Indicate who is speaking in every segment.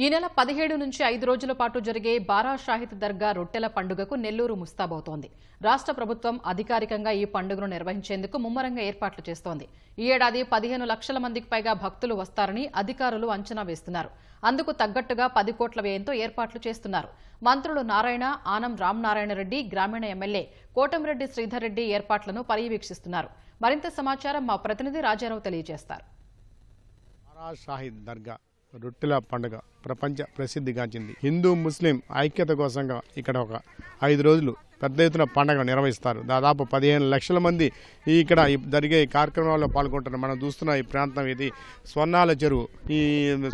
Speaker 1: ఈ నెల పదిహేడు నుంచి ఐదు రోజుల పాటు జరిగే బారా షాహిద్ దర్గా రొట్టెల పండుగకు నెల్లూరు ముస్తాబవుతోంది. రాష్ట్ర ప్రభుత్వం అధికారికంగా ఈ పండుగను నిర్వహించేందుకు ముమ్మరంగా ఏర్పాట్లు చేస్తోంది. ఈ ఏడాది పదిహేను లక్షల మందికి పైగా భక్తులు వస్తారని అధికారులు అంచనా వేస్తున్నారు. అందుకు తగ్గట్టుగా పది కోట్ల వ్యయంతో ఏర్పాట్లు చేస్తున్నారు. మంత్రులు నారాయణ ఆనం రామనారాయణ రెడ్డి గ్రామీణ ఎమ్మెల్యే కోటమిరెడ్డి శ్రీధర్ రెడ్డి ఏర్పాట్లను పర్యవేక్షిస్తున్నారు. మరింత సమాచారం మా ప్రతినిధి రాజారావు తెలియజేస్తారు.
Speaker 2: దర్గా రొట్టెల పండుగ ప్రపంచ ప్రసిద్ధిగాంచింది హిందూ ముస్లిం ఐక్యత కోసంగా ఇక్కడ ఒక ఐదు రోజులు పెద్ద ఎత్తున పండుగ నిర్వహిస్తారు. దాదాపు పదిహేను లక్షల మంది ఈ ఇక్కడ జరిగే కార్యక్రమాల్లో పాల్గొంటారు మనం చూస్తున్న ఈ ప్రాంతం ఇది స్వర్ణాల చెరువు. ఈ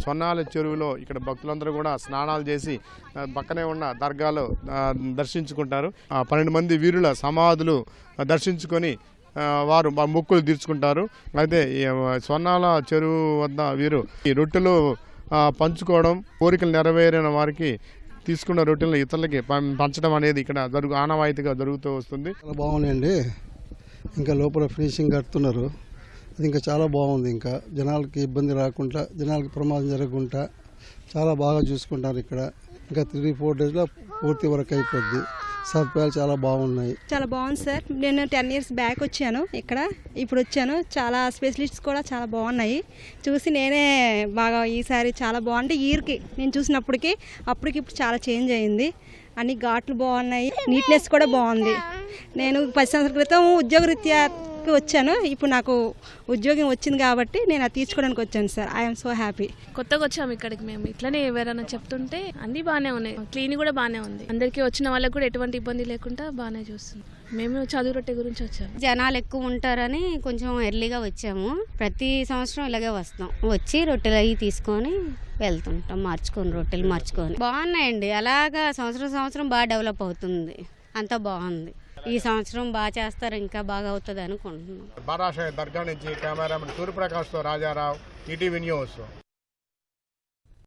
Speaker 2: స్వర్ణాల చెరువులో ఇక్కడ భక్తులందరూ కూడా స్నానాలు చేసి పక్కనే ఉన్న దర్గాలో దర్శించుకుంటారు. ఆ, పన్నెండు మంది వీరుల సమాధులు దర్శించుకొని వారు మా మొక్కులు తీర్చుకుంటారు. అయితే స్వర్ణాల చెరువు వద్ద వీరు ఈ రొట్టెలు పంచుకోవడం కోరికలు నెరవేరిన వారికి తీసుకున్న రొట్టెలను ఇతరులకి పం- పంచడం అనేది ఇక్కడ జరుగు ఆనవాయితీగా జరుగుతూ వస్తుంది.
Speaker 3: చాలా బాగున్నాయండి. ఇంకా లోపల ఫినిషింగ్ కడుతున్నారు. అది ఇంకా చాలా బాగుంది ఇంకా. జనాలకి ఇబ్బంది రాకుండా జనాలకి ప్రమాదం జరగకుండా చాలా బాగా చూసుకుంటారు ఇక్కడ. ఇంకా త్రీ ఫోర్ డేస్లో పూర్తి వరకు అయిపోద్ది. సదుపాయాలు చాలా బాగున్నాయి.
Speaker 4: చాలా బాగుంది సార్. నేను టెన్ ఇయర్స్ బ్యాక్ వచ్చాను ఇక్కడ. ఇప్పుడు వచ్చాను. చాలా స్పెషలిస్ట్స్ కూడా చాలా బాగున్నాయి. చూసి నేనే బాగా ఈసారి చాలా బాగుంటే ఇయర్కి నేను చూసినప్పటికి అప్పటికి ఇప్పుడు చాలా చేంజ్ అయింది. అన్ని ఘాట్లు బాగున్నాయి. నీట్నెస్ కూడా బాగుంది. నేను పది సంవత్సరాల క్రితం ఉద్యోగరీత్యాకి వచ్చాను. ఇప్పుడు నాకు ఉద్యోగం వచ్చింది కాబట్టి నేను అది తీర్చుకోవడానికి వచ్చాను సార్. ఐఎమ్ సో హ్యాపీ
Speaker 5: కొత్తగా వచ్చాము ఇక్కడికి మేము. ఇట్లనే ఎవరైనా చెప్తుంటే అన్ని బాగానే ఉన్నాయి. క్లీన్ కూడా బాగానే ఉంది. అందరికీ వచ్చిన వాళ్ళకి కూడా ఎటువంటి ఇబ్బంది లేకుండా బాగానే చూస్తుంది మేము చదువు రొట్టె గురించి వచ్చాము.
Speaker 6: జనాలు ఎక్కువ ఉంటారని కొంచెం ఎర్లీగా వచ్చాము. ప్రతి సంవత్సరం ఇలాగే వస్తాం వచ్చి రొట్టెలు అవి తీసుకొని వెళ్తుంటాం. మార్చుకొని రొట్టెలు మార్చుకొని. బాగున్నాయండి. అలాగా సంవత్సరం సంవత్సరం బాగా డెవలప్ అవుతుంది. అంతా బాగుంది. ఈ సంవత్సరం బాగా చేస్తారు ఇంకా బాగా అవుతుంది అనుకుంటున్నాం.
Speaker 2: బారా దర్గా నుంచి కెమెరామెన్ సూర్యప్రకాష్తో రాజారావు ఈటీవీ న్యూస్.